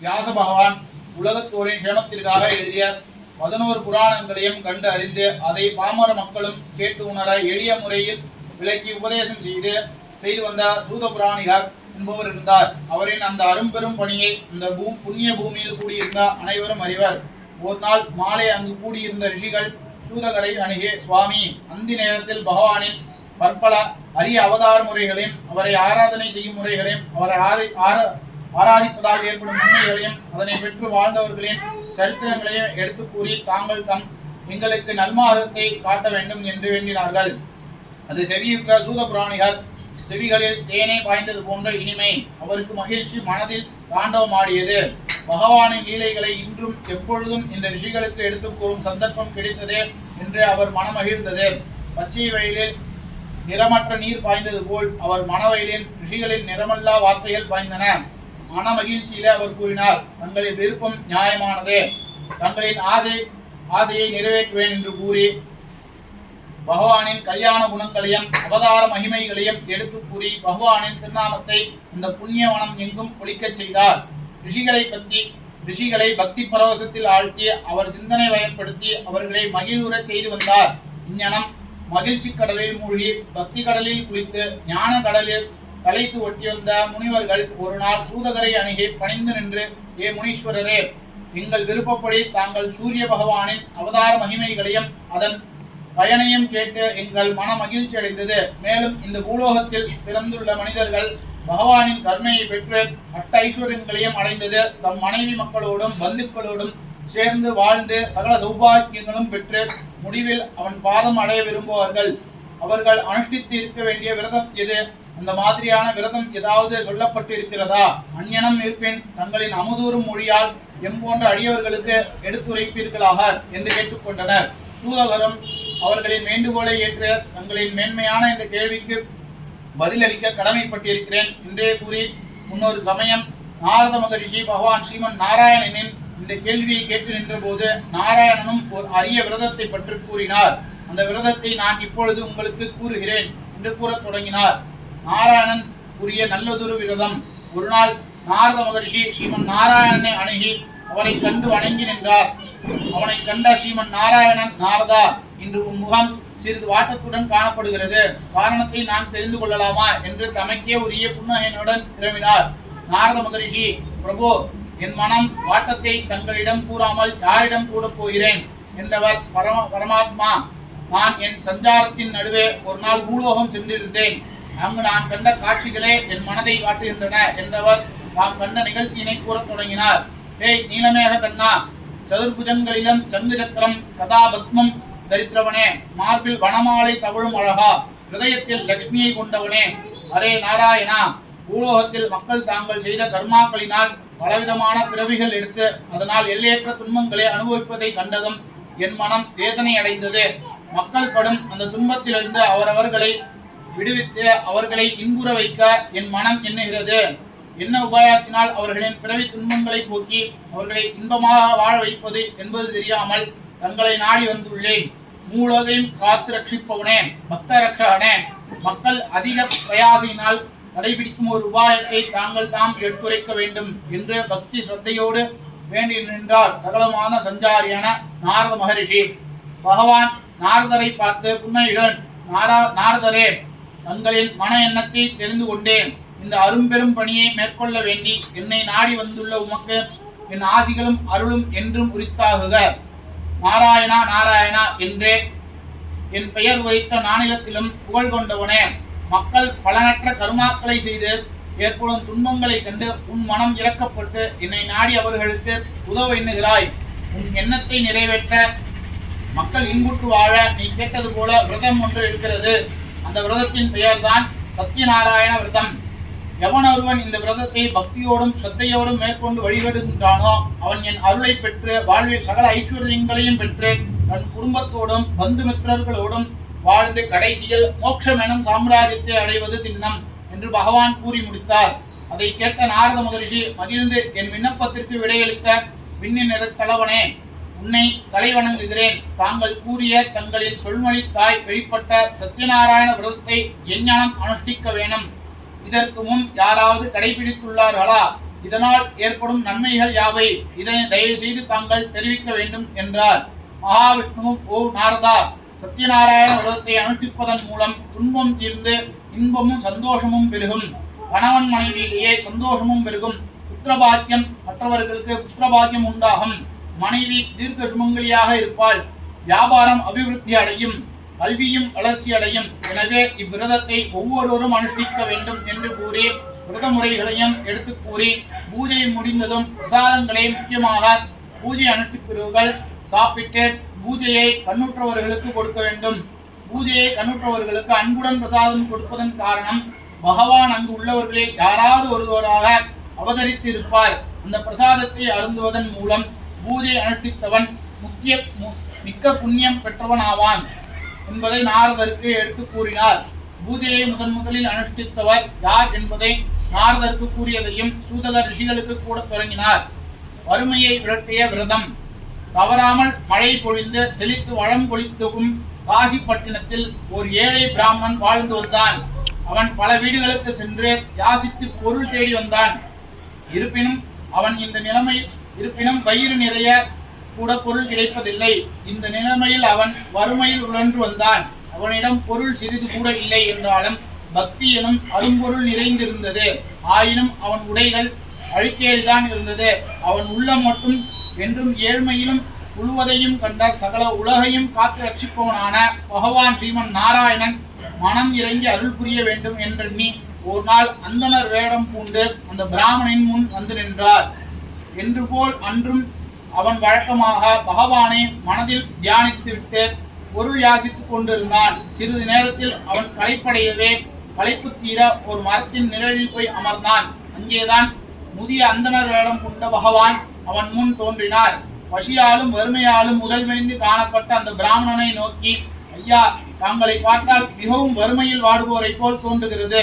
வியாச பகவான் உலகத்தோரின் சேமத்திற்காக எழுதிய பதினோரு புராணங்களையும் கண்டு அறிந்து அதை பாமர மக்களும் கேட்டு உணர எளிய முறையில் விளக்கி உபதேசம் செய்து செய்து வந்த சூத புராணிகர் என்பவர் இருந்தார். அவரின் அந்த அரும்பெரும் பணியை இந்த பூ புண்ணிய பூமியில் கூடியிருந்த அனைவரும் அறிவர். ஒரு நாள் மாலை அங்கு கூடியிருந்த ரிஷிகள் சூதகரை அணுகி சுவாமி அந்தி நேரத்தில் பகவானின் பற்பல அரிய அவதார முறைகளையும் அவரை ஆராதனை செய்யும் முறைகளையும் அவரை ஆதி ஆரா- ஆராதிப்பதால் ஏற்படும் நன்மைகளையும் அதனை பெற்று வாழ்ந்தவர்களின் சரித்திரங்களையும் எடுத்து கூறி தாங்கள் தம் எங்களுக்கு நல்மார்க்கத்தை காட்ட வேண்டும் என்று வேண்டினார்கள் அது செவியுற்ற சூத புராணிகர் செவிகளில் தேனே பாய்ந்தது போன்ற இனிமை அவருக்கு மகிழ்ச்சி மனதில் தாண்டவமாடியது. பகவானின் லீலைகளை இன்றும் எப்பொழுதும் இந்த ரிஷிகளுக்கு எடுத்துக் கூறும் சந்தர்ப்பம் கிடைத்ததே என்று அவர் மனமகிழ்ந்தது. பச்சை வயலில் நிறமற்ற நீர் பாய்ந்தது போல் அவர் மனவயலின் ரிஷிகளின் நிறமல்லா வார்த்தைகள் பாய்ந்தன. மன மகிழ்ச்சியில அவர் கூறினார் தங்களின் விருப்பம் நியாயமானது. தங்களின் ஆசை ஆசையை நிறைவேற்றுவேன் என்று கூறி பகவானின் கல்யாண குணங்களையும் அவதார மகிமைகளையும் எடுத்து கூறி பகவானின் திருநாமத்தை இந்த புண்ணியவனம் எங்கும் ஒழிக்கச் செய்தார். ரிஷிகளை பற்றி ரிஷிகளை பக்தி பரவசத்தில் ஆழ்த்தி அவர் சிந்தனை வயப்படுத்தி அவர்களை மகிழ்வுறச் செய்து வந்தார். இஞ்ஞனம் மகிழ்ச்சி கடலில் மூழ்கி பக்தி கடலில் குளித்து ஞான கடலில் கலைத்து ஒட்டி வந்த முனிவர்கள் ஒரு நாள் சூதகரை அணுகி பணிந்து நின்று ஏ முனீஸ்வரரே எங்கள் விருப்பப்படி தாங்கள் சூரிய பகவானின் அவதார மகிமைகளையும் அதன் பயனையும் கேட்டு எங்கள் மன மகிழ்ச்சி அடைந்தது. மேலும் இந்த பூலோகத்தில் பிறந்துள்ள மனிதர்கள் பகவானின் கருணையை பெற்று அஷ்ட ஐஸ்வர்யங்களையும் அடைந்தது. தம் மனைவி மக்களோடும் பந்துக்களோடும் சேர்ந்து வாழ்ந்து சகல சௌபாகியங்களும் பெற்று முடிவில் அவன் பாதம் அடைய விரும்புவார்கள். அவர்கள் அனுஷ்டித்து இருக்க வேண்டிய விரதம் எது? அந்த மாதிரியான விரதம் ஏதாவது சொல்லப்பட்டு இருக்கிறதா அஞ்ஞனம் இருப்பின் தங்களின் அமுதூறும் மொழியால் எம் போன்ற அடியவர்களுக்கு எடுத்துரைப்பீர்களாக என்று கேட்டுக்கொண்டனர். சூதகரும் அவர்களின் வேண்டுகோளை ஏற்று தங்களின் மேன்மையான இந்த கேள்விக்கு பதிலளிக்க கடமைப்பட்டிருக்கிறேன் என்றே கூறி முன்னொரு சமயம் நாரத மகரிஷி பகவான் ஸ்ரீமன் நாராயணனின் இந்த கேள்வியை கேட்டு நின்றபோது நாராயணனும் ஒரு அரிய விரதத்தை பற்றி கூறினார். அந்த விரதத்தை நான் இப்பொழுது உங்களுக்கு கூறுகிறேன் என்று கூறத் தொடங்கினார். நாராயணன் கூறிய நல்லதொரு விரதம். ஒரு நாள் நாரத மகரிஷி ஸ்ரீமன் நாராயணனை அணுகி அவரை கண்டு வணங்கி நின்றார். அவனை கண்ட ஸ்ரீமன் நாராயணன் நாரதா இன்று உன் முகம் சிறிது வாட்டத்துடன் காணப்படுகிறது. காரணத்தை நான் தெரிந்து கொள்ளலாமா? என்று தமக்கே உரிய புன்னகையினுடன் திரும்பினார் நாரத மகரிஷி பிரபு என் மனம் வாட்டத்தை தங்களிடம் கூறாமல் யாரிடம் கூட போகிறேன்? என்றவர் பரம பரமாத்மா நான் என் சஞ்சாரத்தின் நடுவே ஒரு நாள் பூலோகம் சென்றிருந்தேன். அங்கு நான் கண்ட காட்சிகளே என் மனதை வாட்டுகின்றன என்றவர் தாம் கண்ட நிகழ்ச்சியினை கூறத் தொடங்கினார். ஏய் நீலமேக கண்ணா சதுர்புஜங்களிலும் சங்கு சக்கரம் கதாபத்மம் தரித்திரவனே மார்பில் வனமாலை தவழும் அழகா ஹிருதயத்தில் லட்சுமியை கொண்டவனே அரே நாராயணா பூலோகத்தில் மக்கள் தாங்கள் செய்த கர்மாக்களினால் பலவிதமான பிறவிகள் எடுத்து அதனால் எல்லையற்ற துன்பங்களை அனுபவிப்பதை கண்டதும் என் மனம் வேதனை அடைந்தது மக்கள் படும் அந்த துன்பத்திலிருந்து அவரவர்களை விடுவித்து அவர்களை இன்புற வைக்க என் மனம் எண்ணுகிறது. என்ன உபாயத்தினால் அவர்களின் பிறவி துன்பங்களை போக்கி அவர்களை இன்பமாக வாழ வைப்பது என்பது தெரியாமல் தங்களை நாடி வந்துள்ளேன். மூலகையும் காத்து ரட்சிப்பவனே பக்த ரட்சகனே மக்கள் அதிக பிரயாசினால் கடைபிடிக்கும் ஒரு உபாயத்தை தாங்கள் தாம் எடுத்துரைக்க வேண்டும் என்று பக்தி சிரத்தையோடு வேண்டி நின்றார் சகலமான சஞ்சாரியான நாரத மகரிஷி. பகவான் நாரதரை பார்த்து புன்னையுடன் நாரா நாரதரே தங்களின் மன எண்ணத்தை தெரிந்து கொண்டேன். இந்த அரும்பெரும் பணியை மேற்கொள்ள வேண்டி என்னை நாடி வந்துள்ள உமக்கு என் ஆசிகளும் அருளும் என்றும் உரித்தாகுக. நாராயணா நாராயணா என்றே என் பெயர் உரைத்த நாணயத்திலும் புகழ் கொண்டவனே. மக்கள் பலனற்ற கருமாக்களை செய்து ஏற்படும் துன்பங்களைக் கண்டு உன் மனம் இறக்கப்பட்டு என்னை நாடி அவர்களுக்கு உதவ எண்ணுகிறாய். உன் எண்ணத்தை நிறைவேற்ற மக்கள் இன்புற்று வாழ நீ கேட்டது போல விரதம் ஒன்று இருக்கிறது. அந்த விரதத்தின் பெயர்தான் சத்யநாராயண விரதம். எவன் ஒருவன் இந்த விரதத்தை பக்தியோடும் ஸ்ரத்தையோடும் மேற்கொண்டு வழிபடுகின்றானோ அவன் என் அருளை பெற்று வாழ்வில் சகல ஐஸ்வர்யங்களையும் பெற்று தன் குடும்பத்தோடும் பந்து மித்திரர்களோடும் வாழ்ந்து கடைசியில் மோட்சம் எனும் சாம்ராஜ்யத்தை அடைவது திண்ணம் என்று பகவான் கூறி முடித்தார். அதை கேட்ட நாரத மகரிஷி மகிழ்ந்து என் விண்ணப்பத்திற்கு விடையளித்த விண்ணின் தலைவனே உன்னை தலை வணங்குகிறேன். தாங்கள் கூறிய தங்களின் சொல்மொழி தாய் வெளிப்பட்ட சத்யநாராயண விரதத்தை எஞ்ஞானம் அனுஷ்டிக்க வேணும் இதற்கு முன் யாராவது கடைபிடித்துள்ளார்களா? இதனால் ஏற்படும் நன்மைகள் யாவை? இதனை தயவு செய்து தாங்கள் தெரிவிக்க வேண்டும் என்றார். மகாவிஷ்ணுவும் ஓ நாரதா சத்யநாராயண விரதத்தை அனுஷ்டிப்பதன் மூலம் துன்பம் தீர்ந்து இன்பமும் சந்தோஷமும் பெருகும். கணவன் மனைவியிலேயே சந்தோஷமும் பெருகும். புத்திரபாக்கியம் மற்றவர்களுக்கு புத்திரபாக்கியம் உண்டாகும். மனைவி தீர்க்க சுமங்கலியாக இருப்பாள். வியாபாரம் அபிவிருத்தி அடையும் கல்வியும் வளர்ச்சி அடையும். எனவே இவ்விரதத்தை ஒவ்வொருவரும் அனுஷ்டிக்க வேண்டும் என்று கூறி விரத முறைகளையும் எடுத்து கூறி பூஜை முடிந்ததும் பிரசாதங்களை முக்கியமாக பூஜை அனுஷ்டிப்பவர்கள் சாப்பிட்டு பூஜையை கண்ணுற்றவர்களுக்கு கொடுக்க வேண்டும். பூஜையை கண்ணுற்றவர்களுக்கு அன்புடன் பிரசாதம் கொடுப்பதன் காரணம் பகவான் அங்கு உள்ளவர்களில் யாராவது ஒருவராக அவதரித்து இருப்பார் அந்த பிரசாதத்தை அருந்துவதன் மூலம் பூஜை அனுஷ்டித்தவன் முக்கிய மு- மிக்க புண்ணியம் பெற்றவன் ஆவான் என்பதை நாரதருக்கு எடுத்து கூறினார். பூஜையை முதன் முதலில் அனுஷ்டித்தவர் யார் என்பதை நாரதருக்கு கூறியதையும் சூதகர் ரிஷிகளுக்கு கூட தொடங்கினார். வறுமையை விரட்டிய விரதம் தவறாமல் மழை பொழிந்து செழித்து வளம் கொளித்தும் காசிப்பட்டினத்தில் ஒரு ஏழை பிராமணன் வாழ்ந்து வந்தான். அவன் பல வீடுகளுக்கு சென்று யாசித்து பொருள் தேடி வந்தான். இருப்பினும் அவன் இந்த நிலைமை இருப்பினும் வயிறு நிறைய கூட பொருள் கிடைப்பதில்லை. இந்த நிலைமையில் அவன் வறுமையில் உழன்று வந்தான். அவனிடம் பொருள் சிறிது கூட இல்லை என்றாலும் பக்தி எனும் அரும்பொருள் நிறைந்திருந்தது. ஆயினும் அவன் உடைகள் அழுக்கேறிதான் இருந்தது. அவன் உள்ளம் மட்டும் என்றும் ஏழ்மையிலும் உழுவதையும் கண்ட சகல உலகையும் காத்து ரட்சிப்பவனான பகவான் ஸ்ரீமன் நாராயணன் மனம் இறங்கி அருள் புரிய வேண்டும் என்றெண்ணி ஒரு நாள் அந்தனர் வேடம் பூண்டு அந்த பிராமணின் முன் வந்து நின்றார். என்று போல் அன்றும் அவன் வழக்கமாக பகவானை மனதில் தியானித்துவிட்டு பொருள் யாசித்துக் கொண்டிருந்தான். சிறிது நேரத்தில் அவன் களைப்படையவே களைப்பு தீர ஒரு மரத்தின் நிழலில் போய் அமர்ந்தான். அங்கேதான் முதிய அந்தணர் வேடம் கொண்ட பகவான் அவன் முன் தோன்றினார். பசியாலும் வறுமையாலும் உடல் மெலிந்து காணப்பட்ட அந்த பிராமணனை நோக்கி ஐயா தாங்களை பார்த்தால் மிகவும் வறுமையில் வாடுவோரை போல் தோன்றுகிறது.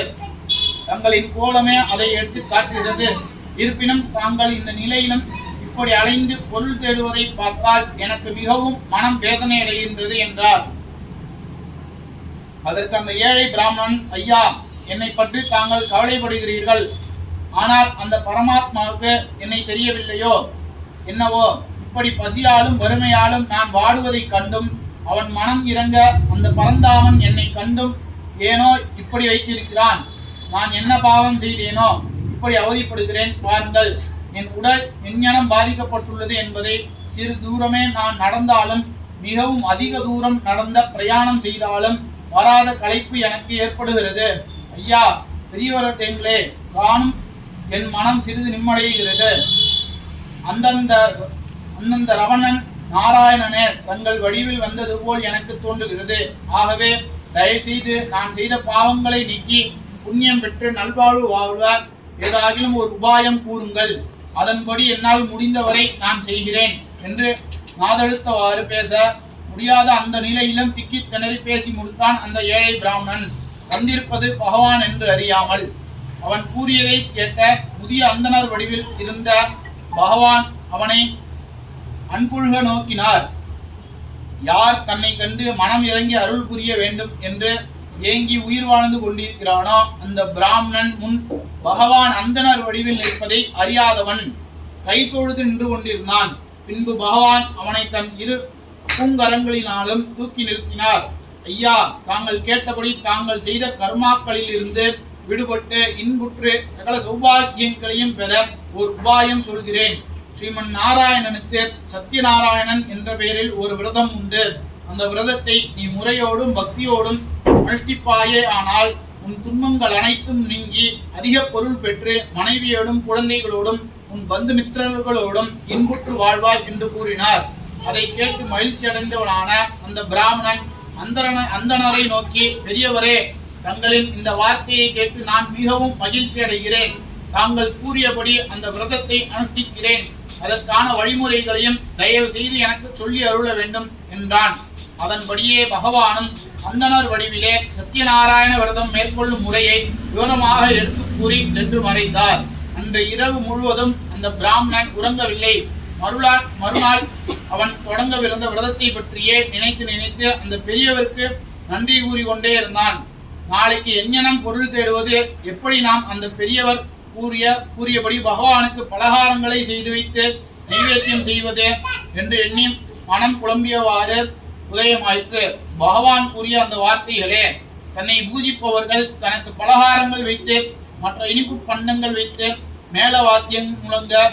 தங்களின் கோலமே அதை எடுத்து காட்டுகிறது. இருப்பினும் தாங்கள் இந்த நிலையிலும் இப்படி அலைந்து பொருள் தேடுவதை பார்த்தால் எனக்கு மிகவும் மனம் வேதனை அடைகின்றது என்றார். அதற்கு அந்த ஏழை பிராமணன் ஐயா என்னை பற்றி தாங்கள் கவலைப்படுகிறீர்கள். ஆனால் அந்த பரமாத்மாவுக்கு என்னை தெரியவில்லையோ? என்னவோ? இப்படி பசியாலும் வறுமையாலும் நான் வாடுவதை கண்டும் அவன் மனம் இறங்க அந்த பரந்தாமன் என்னை கண்டும் ஏனோ இப்படி வைத்திருக்கிறான். நான் என்ன பாவம் செய்தேனோ? இப்படி அவதிப்படுகிறேன் பாருங்கள் என் உடல் விஞ்ஞானம் பாதிக்கப்பட்டுள்ளது என்பதை சிறு தூரமே நான் நடந்தாலும் மிகவும் அதிக தூரம் நடந்த பிரயாணம் செய்தாலும் வராத களைப்பு எனக்கு ஏற்படுகிறது. ஐயா பெரியவர் தேங்களே காணும் என் மனம் சிறிது நிம்மடைகிறது. அந்தந்த அந்தந்த ரவணன் நாராயணனே தங்கள் வடிவில் வந்தது போல் எனக்கு தோன்றுகிறது. ஆகவே தயவு செய்து நான் செய்த பாவங்களை நீக்கி புண்ணியம் பெற்று நல்வாழ்வு வாழ்வார். ஏதாகிலும் ஒரு உபாயம் கூறுங்கள். அதன்படி என்னால் முடிந்தவரை நான் செய்கிறேன் என்று நாதழுத்தவாறு பேச முடியாத அந்த நிலையிலும் திக்கி திணறி பேசி முடித்தான் அந்த ஏழை பிராமணன். வந்திருப்பது பகவான் என்று அறியாமல் அவன் கூறியதை கேட்ட புதிய அந்தணர் வடிவில் இருந்த பகவான் அவனை அன்புழ்க நோக்கினார். யார் தன்னை கண்டு மனம் இறங்கி அருள் புரிய வேண்டும் என்று ஏங்கி உயிர் வாழ்ந்து கொண்டிருக்கிறானோ? அந்த பிராமணன் முன் பகவான் அந்தணர் வடிவில் நிற்பதை அறியாதவன் கை தொழுது நின்று கொண்டிருந்தான். பின்பு பகவான் அவனை தன் இரு பூங்கரங்களினாலும் தூக்கி நிறுத்தினார். ஐயா தாங்கள் கேட்டபடி தாங்கள் செய்த கர்மாக்களில் இருந்து விடுபட்டு இன்புற்று சகல சௌபாகியங்களையும் பெற ஒரு உபாயம் சொல்கிறேன். ஸ்ரீமன் நாராயணனுக்கு சத்யநாராயணன் என்ற பெயரில் ஒரு விரதம் உண்டு. அந்த விரதத்தை நீ முறையோடும் பக்தியோடும் அனுஷ்டிப்பாயே ஆனால் உன் துன்பங்கள் அனைத்தும் நீங்கி அதிக பொருள் பெற்று மனைவியோடும் குழந்தைகளோடும் உன் பந்து மித்திரர்களோடும் இன்புற்று வாழ்வாய் என்று கூறினார். அதை கேட்டு மகிழ்ச்சி அடைந்தவனான அந்த பிராமணன் அந்தரன அந்தணரை நோக்கி பெரியவரே தங்களின் இந்த வார்த்தையை கேட்டு நான் மிகவும் மகிழ்ச்சி அடைகிறேன். தாங்கள் கூறியபடி அந்த விரதத்தை அனுஷ்டிக்கிறேன். அதற்கான வழிமுறைகளையும் தயவு செய்து எனக்கு சொல்லி அருள வேண்டும் என்றான். அதன்படியே பகவானும் அந்தனர் வடிவிலே சத்யநாராயண விரதம் மேற்கொள்ளும் முறையை விவரமாக எடுத்து கூறி சென்று மறைந்தார். அன்று இரவு முழுவதும் அந்த பிராமணன் உறங்கவில்லை. மறுநாள் மறுநாள் அவன் தொடங்கவிருந்த விரதத்தை பற்றியே நினைத்து நினைத்து அந்த பெரியவருக்கு நன்றி கூறிக்கொண்டே இருந்தான். நாளைக்கு எஞ்ஞனம் பொருள் தேடுவது எப்படி நாம் அந்த பெரியவர் கூறிய கூறியபடி பகவானுக்கு பலகாரங்களை செய்து வைத்து நைவேத்தியம் செய்வது என்று எண்ணி மனம் குழம்பியவாறு உதயமாயிற்று. பகவான் கூறிய அந்த வார்த்தைகளே தன்னை பூஜிப்பவர்கள் தனக்கு பலகாரங்கள் வைத்து மற்ற இனிப்பு பண்டங்கள் வைத்து மேல வாத்தியம் முழங்க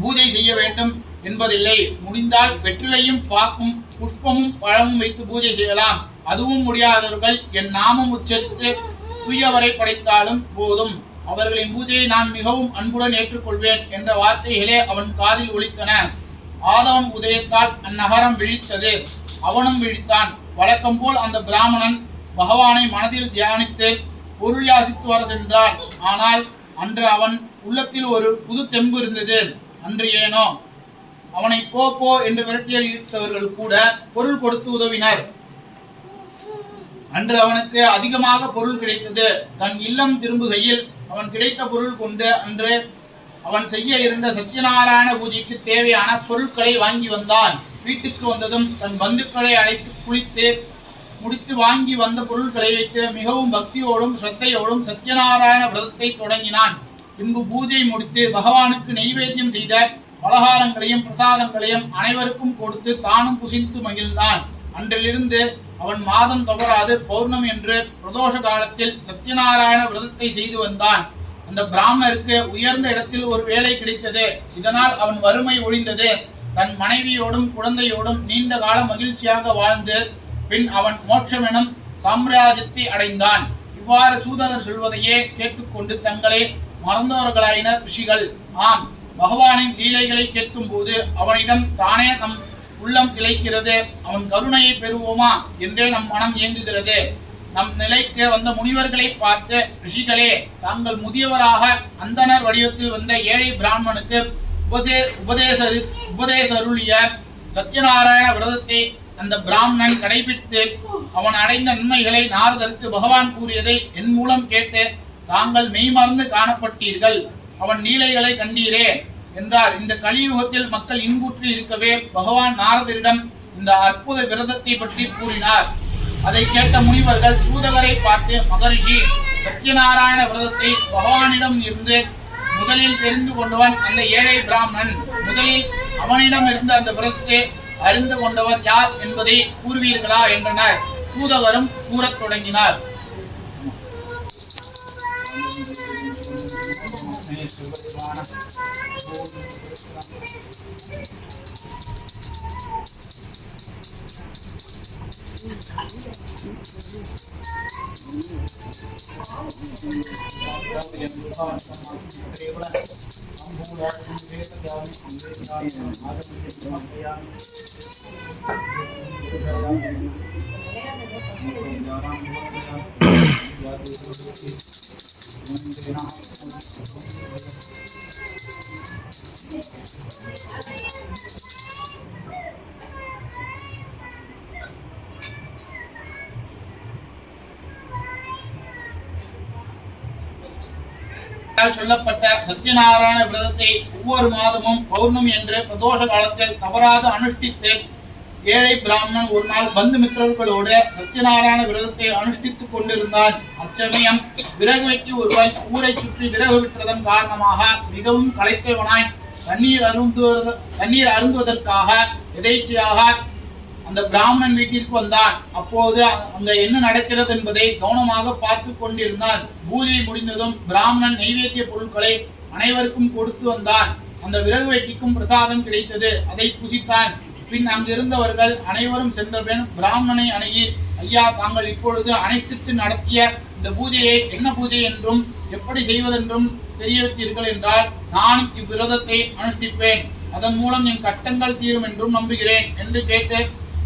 பூஜை செய்ய வேண்டும் என்பதில்லை. முடிந்தால் வெற்றிலையும் பாக்கும் புஷ்பமும் பழமும் வைத்து பூஜை செய்யலாம். அதுவும் முடியாதவர்கள் என் நாமம் உச்சரித்து தூயவரை படைத்தாலும் போதும். அவர்களின் பூஜையை நான் மிகவும் அன்புடன் ஏற்றுக்கொள்வேன் என்ற வார்த்தைகளே அவன் காதில் ஒலித்தன. ஆதவன் உதயத்தால் அந்நகரம் விழித்தது. அவனும் விழித்தான். வழக்கம் போல் அந்த பிராமணன் பகவானை மனதில் தியானித்து பொருள் யாசித்து வர சென்றான். ஆனால் அன்று அவன் உள்ளத்தில் ஒரு புது தெம்பு இருந்தது. அன்று ஏனோ அவனை போ போ என்று விரட்டியடித்தவர்கள் கூட பொருள் கொடுத்து உதவினர். அன்று அவனுக்கு அதிகமாக பொருள் கிடைத்தது. தன் இல்லம் திரும்புகையில் அவன் கிடைத்த பொருள் கொண்டு அன்று அவன் செய்ய இருந்த சத்யநாராயண பூஜைக்கு தேவையான பொருட்களை வாங்கி வந்தான். வீட்டுக்கு வந்ததும் தன் பந்துக்களை அழைத்து குளித்து முடித்து வாங்கி வந்த பொருட்களை வைத்து மிகவும் பக்தியோடும் ஸ்ரத்தையோடும் சத்யநாராயண விரதத்தை தொடங்கினான். பின்பு பூஜை முடித்து பகவானுக்கு நெய்வேத்தியம் செய்த பலகாரங்களையும் பிரசாதங்களையும் அனைவருக்கும் கொடுத்து தானும் புசித்து மகிழ்ந்தான். அன்றிலிருந்து அவன் மாதம் தவறாது பௌர்ணம் என்று பிரதோஷ காலத்தில் சத்யநாராயண விரதத்தை செய்து வந்தான். அந்த பிராமணருக்கு உயர்ந்த இடத்தில் ஒரு வேலை கிடைத்தது. இதனால் அவன் வறுமை ஒழிந்தது. தன் மனைவியோடும் குழந்தையோடும் நீண்ட கால மகிழ்ச்சியாக வாழ்ந்து பின் அவன் மோட்சம் எனும் சாம்ராஜ்யத்தை அடைந்தான். இவ்வாறு சூதகர் சொல்வதையே கேட்டுக்கொண்டு தங்களை மறந்தவர்களாயினர் ரிஷிகள். ஆம் பகவானின் லீலைகளை கேட்கும் போது அவனிடம் தானே நம் உள்ளம் இழைக்கிறது அவன் கருணையை பெறுவோமா என்றே நம் மனம் இயங்குகிறது நம் நிலைக்கு வந்த முனிவர்களை பார்த்து ரிஷிகளே தாங்கள் முதியவராக அந்தனர் வடிவத்தில் வந்த ஏழை பிராமணனுக்கு உபதே உபதேச உபதேச அருளிய சத்யநாராயண விரதத்தை அந்த பிராமணன் கடைபிடித்து அவன் அடைந்த நன்மைகளை நாரதருக்கு பகவான் கூறியதை என் மூலம் கேட்டு தாங்கள் மெய்மறந்து காணப்பட்டீர்கள். அவன் நீலைகளை கண்டீரே என்றார். இந்த கலியுகத்தில் மக்கள் இன்புற்று இருக்கவே பகவான் நாரதரிடம் இந்த அற்புத விரதத்தை பற்றி கூறினார். அதை கேட்ட முனிவர்கள் சூதகரை பார்த்து மகரிஷி சத்யநாராயண விரதத்தை பகவானிடம் இருந்து முதலில் தெரிந்து கொண்டவன் அந்த ஏழை பிராமணன். முதலில் அவனிடம் இருந்த அந்த விரதத்தை அறிந்து கொண்டவர் யார் என்பதை கூறுவீர்களா என்றனர். பூதவரும் கூறத் தொடங்கினார். சொல்லப்பட்ட சத்யநாராயண விரதத்தை ஒவ்வொரு மாதமும் பௌர்ணமி என்று பிரதோஷ காலத்தில் தவறாது அனுஷ்டித்து ஏழை பிராமணன் ஒரு நாள் பந்து மித்திரர்களோடு சத்யநாராயண விரதத்தை அனுஷ்டித்துக் கொண்டிருந்தான் அச்சமயம் விறகு வெட்டி ஒருவன் ஊரை சுற்றி விறகு விட்டதன் காரணமாக மிகவும் களைத்தவனாய் தண்ணீர் அருந்துவது தண்ணீர் அருந்துவதற்காக எதேச்சையாக அந்த பிராமணன் வீட்டிற்கு வந்தான். அப்போது அங்க என்ன நடக்கிறது என்பதை கவனமாக பார்த்து கொண்டிருந்தான் பூஜை முடிந்ததும் பிராமணன் நைவேத்திய பொருட்களை அனைவருக்கும் கொடுத்து வந்தான். அந்த விறகு வெட்டிக்கும் பிரசாதம் கிடைத்தது. அதை புசித்தான். பின் அங்கிருந்தவர்கள் அனைவரும் சென்றபின் பிராமணனை அணுகி ஐயா தாங்கள் இப்பொழுது அனைத்து நடத்திய இந்த பூஜையை என்ன பூஜை என்றும் எப்படி செய்வதென்றும் தெரியவித்தீர்கள் என்றால் நானும் இவ்விரதத்தை அனுஷ்டிப்பேன். அதன் மூலம் என் கட்டங்கள் தீரும் என்றும் நம்புகிறேன் என்று கேட்டு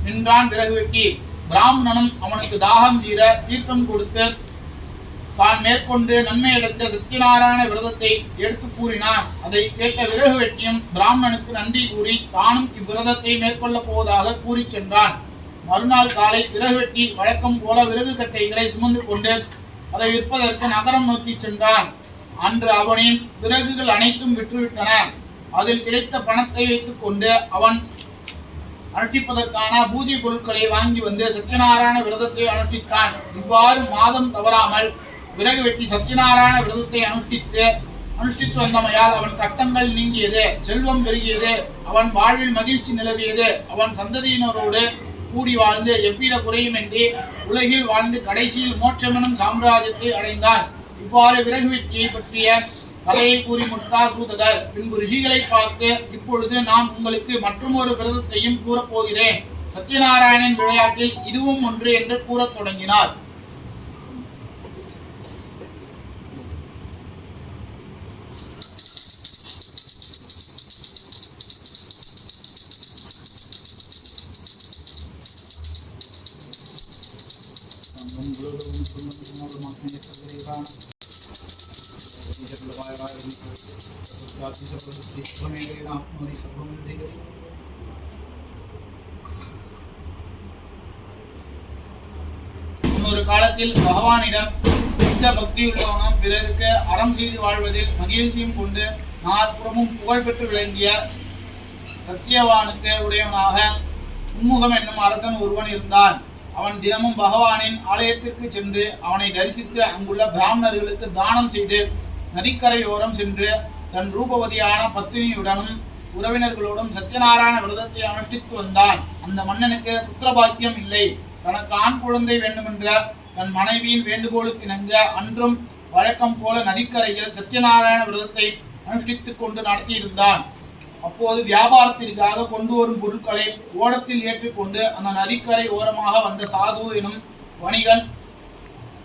நின்றான் விறகு வெட்டி. பிராமணனும் அவனுக்கு தாகம் தீர தீர்த்தம் கொடுத்து தான் மேற்கொண்டு நன்மை அடைந்த சத்தியநாராயண விரதத்தை எடுத்து கூறினான் அதை கேட்ட விறகு வெட்டியும் பிராமணனுக்கு நன்றி கூறி தானும் இவ்விரதத்தை மேற்கொள்ளப் போவதாக கூறி சென்றான். மறுநாள் காலை விறகு வெட்டி வழக்கம் போல விறகு கட்டைகளை சுமந்து கொண்டு அதை விற்பதற்கு நகரம் நோக்கி சென்றான். அன்று அவனின் விறகுகள் அனைத்தும் விற்றுவிட்டன. அதில் கிடைத்த பணத்தை வைத்துக் கொண்டு அவன் அனுஷ்டிப்பதற்கான பூஜை பொருட்களை வாங்கி வந்து சத்யநாராயண விரதத்தை அனுஷ்டித்தான். இவ்வாறு மாதம் தவறாமல் விறகு வெட்டி சத்யநாராயண விரதத்தை அனுஷ்டித்து அனுஷ்டித்து வந்தமையால் அவன் கட்டங்கள் நீங்கியது செல்வம் பெருகியது அவன் வாழ்வில் மகிழ்ச்சி நிலவியது அவன் சந்ததியினரோடு கூடி வாழ்ந்து எவ்வித குறையுமின்றி உலகில் வாழ்ந்து கடைசியில் மோட்சமெனும் சாம்ராஜ்யத்தை அடைந்தான். இவ்வாறு விறகு வெற்றியை பற்றிய கதையை கூறி முட்டார் சூதகர். பின்பு ரிஷிகளை பார்த்து இப்பொழுது நான் உங்களுக்கு மற்றொரு விரதத்தையும் கூறப்போகிறேன். சத்யநாராயணன் விளையாட்டில் இதுவும் ஒன்று என்று கூறத் தொடங்கினார். பகவானிடம் மிக்க பக்தியுள்ளவனும் பிறருக்கு அறம் செய்து வாழ்வதில் மகிழ்ச்சியும் கொண்டு நாற்புறமும் புகழ்பெற்று விளங்கிய சத்தியவானுக்கு உடையவனாக உன்முகம் என்னும் அரசன் ஒருவன் இருந்தான். அவன் தினமும் பகவானின் ஆலயத்திற்கு சென்று அவனை தரிசித்து அங்குள்ள பிராமணர்களுக்கு தானம் செய்து நதிக்கரையோரம் சென்று தன் ரூபவதியான பத்தினியுடனும் உறவினர்களோடும் சத்யநாராயண விரதத்தை அனுஷ்டித்து வந்தான். அந்த மன்னனுக்கு புத்திரபாக்கியம் இல்லை. தனக்கு ஆண் குழந்தை வேண்டுமென்ற தன் மனைவியின் வேண்டுகோளுக்கு இணங்க அன்றும் வழக்கம் போல நதிக்கரையில் சத்யநாராயண விரதத்தை அனுஷ்டித்துக் கொண்டு நடத்தியிருந்தான். அப்போது வியாபாரத்திற்காக கொண்டு வரும் பொருட்களை ஓடத்தில் ஏற்றிக்கொண்டு அந்த நதிக்கரை ஓரமாக வந்த சாது எனும் வணிகன்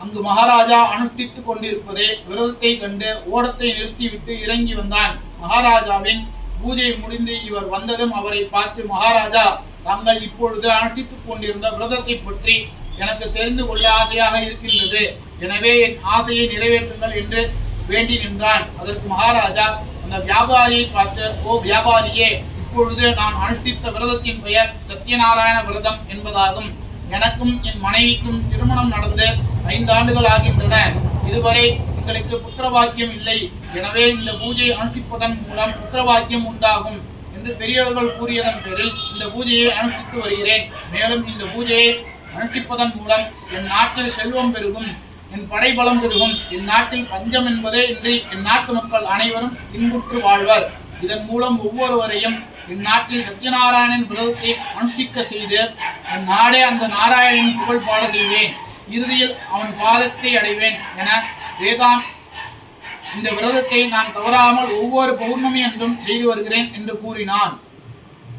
அங்கு மகாராஜா அனுஷ்டித்துக் கொண்டிருப்பதை விரதத்தை கண்டு ஓடத்தை நிறுத்திவிட்டு இறங்கி வந்தான். மகாராஜாவின் பூஜை முடிந்து இவர் வந்ததும் அவரை பார்த்து மகாராஜா தாங்கள் இப்பொழுது அனுஷ்டித்துக் கொண்டிருந்த விரதத்தை பற்றி எனக்கு தெரிந்து கொள்ள ஆசையாக இருக்கின்றது. எனவே என் ஆசையை நிறைவேற்றுங்கள் என்று வேண்டி நின்றான். அதற்கு மகாராஜா அந்த வியாபாரியை பார்த்து ஓ வியாபாரியே இப்பொழுது நான் அனுஷ்டித்த விரதத்தின் பெயர் சத்யநாராயண விரதம் என்பதாகும். எனக்கும் என் மனைவிக்கும் திருமணம் நடந்து ஐந்து ஆண்டுகள் ஆகின்றன. இதுவரை எங்களுக்கு புத்திரவாக்கியம் இல்லை. எனவே இந்த பூஜையை அனுஷ்டிப்பதன் மூலம் புத்திரவாக்கியம் உண்டாகும் என்று பெரியவர்கள் கூறியதன் பேரில் இந்த பூஜையை அனுஷ்டித்து வருகிறேன். மேலும் இந்த பூஜையை அனுஷ்டிப்பதன் மூலம் என் நாட்டில் செல்வம் பெருகும் என் படைபலம் பெருகும். என் நாட்டில் பஞ்சம் என்பதே இன்றி என் நாட்டு மக்கள் அனைவரும் இன்புற்று வாழ்வர். இதன் மூலம் ஒவ்வொருவரையும் இந்நாட்டில் சத்யநாராயணன் விரதத்தை அனுஷ்டிக்க செய்து என் நாடே அந்த நாராயணன் புகழ் பாட செய்வேன். இறுதியில் அவன் பாதத்தை அடைவேன் என வேதான் இந்த விரதத்தை நான் தவறாமல் ஒவ்வொரு பௌர்ணமி என்றும் செய்து வருகிறேன் என்று கூறினான்.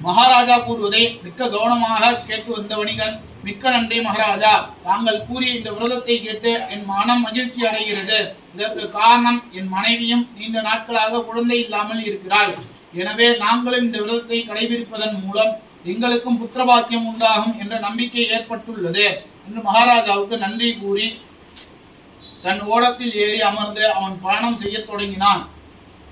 மகாராஜா கூறுவதை மிக்க கவனமாக கேட்டு வந்த வணிகன் மிக்க நன்றி மகாராஜா. தாங்கள் கூறிய இந்த விரதத்தை கேட்டு என் மனம் மகிழ்ச்சி அடைகிறது. இதற்கு காரணம் என் மனைவியும் நீண்ட நாட்களாக குழந்தை இல்லாமல் இருக்கிறாள். எனவே நாங்களும் இந்த விரதத்தை கடைபிடிப்பதன் மூலம் எங்களுக்கும் புத்திரபாக்கியம் உண்டாகும் என்ற நம்பிக்கை ஏற்பட்டுள்ளது என்று மகாராஜாவுக்கு நன்றி கூறி தன் ஓடத்தில் ஏறி அமர்ந்து அவன் பயணம் செய்யத் தொடங்கினான்.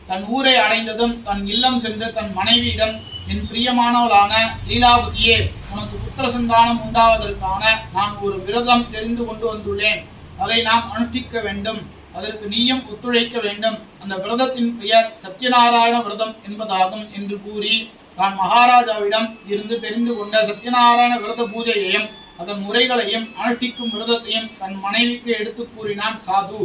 தன் ஊரை அடைந்ததும் தன் இல்லம் சென்று தன் மனைவியிடம் என் பிரியமானவளான லீலாவதியே உனக்கு புத்திர சந்தானம் உண்டாவதற்கான நான் ஒரு விரதம் தெரிந்து கொண்டு வந்துள்ளேன். அதை நாம் அனுஷ்டிக்க வேண்டும். அதற்கு நீயும் ஒத்துழைக்க வேண்டும். அந்த விரதத்தின் பெயர் சத்யநாராயண விரதம் என்பதாகும் என்று கூறி தான் மகாராஜாவிடம் இருந்து தெரிந்து கொண்ட சத்யநாராயண விரத பூஜையையும் அதன் முறைகளையும் அனுஷ்டிக்கும் விரதத்தையும் தன் மனைவிக்கு எடுத்து கூறினான் சாது.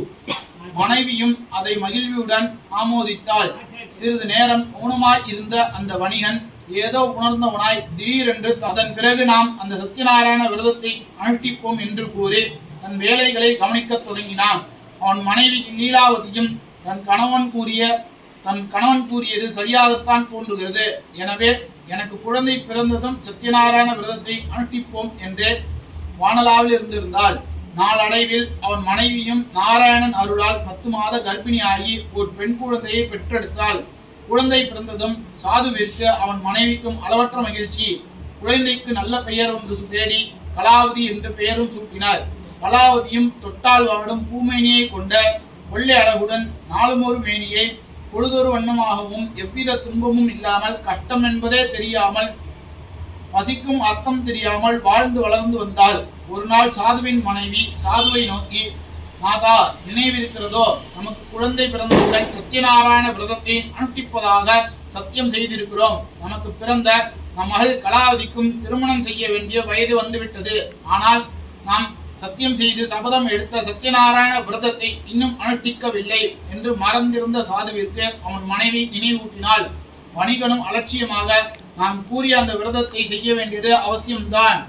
மனைவியும் அதை மகிழ்வியுடன் ஆமோதித்தாள். சிறிது நேரம் மௌனமாய் இருந்த அந்த வணிகன் ஏதோ உணர்ந்தவனாய் திடீரென்று அதன் பிறகு நாம் அந்த சத்யநாராயண விரதத்தை அனுஷ்டிப்போம் என்று கூறி தன் வேலைகளை கவனிக்கத் தொடங்கினான். அவன் மனைவி லீலாவதியும் தன் கணவன் கூறிய தன் கணவன் கூறியது சரியாகத்தான் தோன்றுகிறது. எனவே எனக்கு குழந்தை பிறந்ததும் சத்யநாராயண விரதத்தை அனுஷ்டிப்போம் என்று வானலாவில் இருந்திருந்தாள். நாளடைவில் அவன் மனைவியும் நாராயணன் அருளால் பத்து மாத கர்ப்பிணியாகி ஒரு பெண் குழந்தையை பெற்றெடுத்தாள். குழந்தை பிறந்ததும் சாதுவிற்கு அவன் மனைவிக்கும் அளவற்ற மகிழ்ச்சி. குழந்தைக்கு நல்ல பெயர் ஒன்று தேடி கலாவதி என்று பெயரும் சூட்டினார் கலாவதியும் தொட்டால் வாடும் பூமேனியை கொண்ட கொள்ளை அழகுடன் நாளுமொரு மேனியை பொழுதொரு வண்ணமாகவும் எவ்வித துன்பமும் இல்லாமல் கஷ்டம் என்பதே தெரியாமல் பசிக்கும் அர்த்தம் தெரியாமல் வாழ்ந்து வளர்ந்து வந்தாள். ஒரு நாள் சாதுவின் மனைவி சாதுவை நோக்கி மாதா நினைவிருக்கிறதோ? நமக்கு குழந்தை பிறந்தவுடன் சத்யநாராயண விரதத்தை அனுஷ்டிப்பதாக சத்தியம் செய்திருக்கிறோம். நமக்கு பிறந்த நம் மகள் கலாவதிக்கும் திருமணம் செய்ய வேண்டிய வயது வந்துவிட்டது. ஆனால் நாம் சத்தியம் செய்து சபதம் எடுத்த சத்யநாராயண விரதத்தை இன்னும் அனுஷ்டிக்கவில்லை என்று மறந்திருந்த சாதுவிற்கு அவன் மனைவி நினைவூட்டினாள். வணிகனும் அலட்சியமாக நாம் கூறிய அந்த விரதத்தை செய்ய வேண்டியது அவசியம்தான்.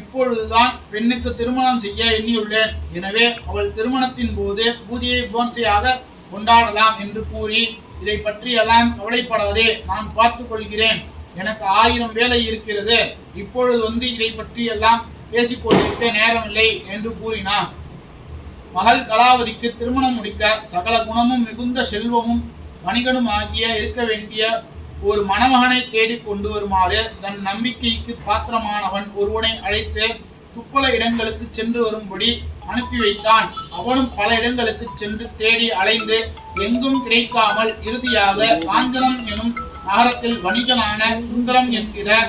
இப்பொழுதுதான் பெண்ணுக்கு திருமணம் செய்ய எண்ணியுள்ளேன். எனவே அவள் திருமணத்தின் போது பூஜையை போன்சையாக கொண்டாடலாம் என்று கூறி இதை பற்றி எல்லாம் கவலைப்படாதே நான் பார்த்து கொள்கிறேன். எனக்கு ஆயிரம் வேலை இருக்கிறது. இப்பொழுது வந்து இதை பற்றி எல்லாம் பேசிக் நேரமில்லை என்று கூறினான். மகள் கலாவதிக்கு திருமணம் முடிக்க சகல குணமும் மிகுந்த செல்வமும் வணிகனும் ஆகிய இருக்க வேண்டிய ஒரு மணமகனை தேடிக் கொண்டு வருமாறு தன் நம்பிக்கைக்கு பாத்திரமானவன் ஒருவனை அழைத்து துப்பல இடங்களுக்கு சென்று வரும்படி அனுப்பி வைத்தான். அவனும் பல இடங்களுக்கு சென்று தேடி அலைந்து எங்கும் கிடைக்காமல் இறுதியாக காஞ்சனம் எனும் நகரத்தில் வணிகனான சுந்தரம் என்கிற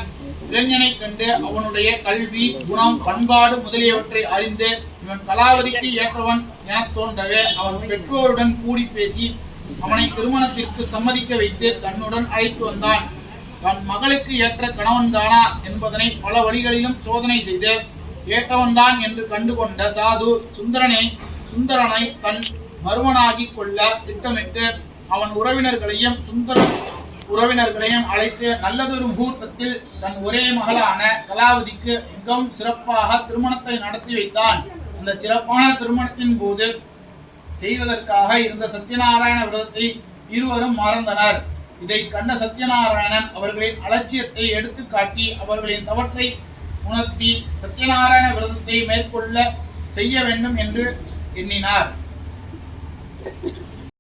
இளைஞனை கண்டு அவனுடைய கல்வி குணம் பண்பாடு முதலியவற்றை அறிந்து இவன் கலாவதிக்கு ஏற்றவன் என தோன்றவே அவன் பெற்றோருடன் கூடி பேசி அவனை திருமணத்திற்கு சம்மதிக்க வைத்து தன்னுடன் அழைத்து வந்தான். தன் மகளுக்கு ஏற்ற கணவன் தானா என்பதனை பல வழிகளிலும் சோதனை செய்து ஏற்றவன்தான் என்று கண்டுகொண்ட சாது சுந்தரனை சுந்தரனை தன் மருமனாகி கொள்ள திட்டமிட்டு அவன் உறவினர்களையும் சுந்தர உறவினர்களையும் அழைத்து நல்லதொரு முகூர்த்தத்தில் தன் ஒரே மகளான கலாவதிக்கு மிகவும் சிறப்பாக திருமணத்தை நடத்தி வைத்தான். அந்த சிறப்பான திருமணத்தின் போது செய்வதற்காக இருந்த சத்யநாராயண விரதத்தை இருவரும் மறந்தனர். இதை கண்ட சத்யநாராயணன் அவர்களின் அலட்சியத்தை எடுத்து காட்டி அவர்களின் தவற்றை உணர்த்தி சத்யநாராயண விரதத்தை மேற்கொள்ள செய்ய வேண்டும் என்று எண்ணினார்.